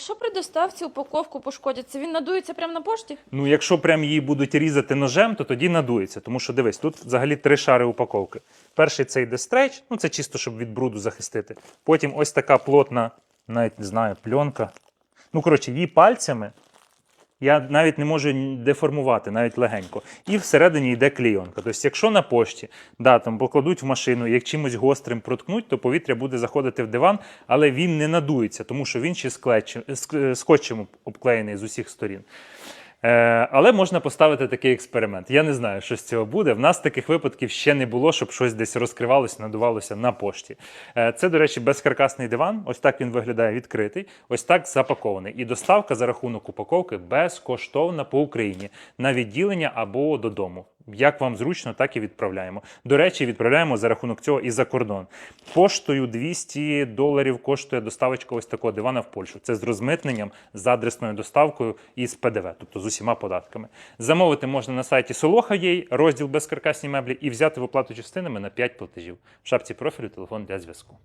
Якщо при доставці упаковку пошкодяться, він надується прямо на пошті? Ну, якщо прям її будуть різати ножем, то тоді надується. Тому що дивись, тут взагалі три шари упаковки. Перший це йде стрейч, ну це чисто, щоб від бруду захистити. Потім ось така плотна, навіть не знаю, пленка. Ну, коротше, її пальцями я навіть не можу деформувати, навіть легенько. І всередині йде клейонка. Тобто, якщо на пошті да, там покладуть в машину, як чимось гострим проткнуть, то повітря буде заходити в диван, але він не надується, тому що він ще скотчем обклеєний з усіх сторін. Е, але можна поставити такий експеримент. Я не знаю, що з цього буде. В нас таких випадків ще не було, щоб щось десь розкривалося, надувалося на пошті. Е, це, до речі, безкаркасний диван. Ось так він виглядає відкритий, ось так запакований. І доставка за рахунок упаковки безкоштовна по Україні на відділення або додому. Як вам зручно, так і відправляємо. До речі, відправляємо за рахунок цього і за кордон. Поштою 200 доларів коштує доставочка ось такого дивана в Польщу. Це з розмитненням, з адресною доставкою і з ПДВ, тобто з усіма податками. Замовити можна на сайті Soloha.ua, розділ безкаркасні меблі, і взяти в оплату частинами на 5 платежів. В шапці профілю телефон для зв'язку.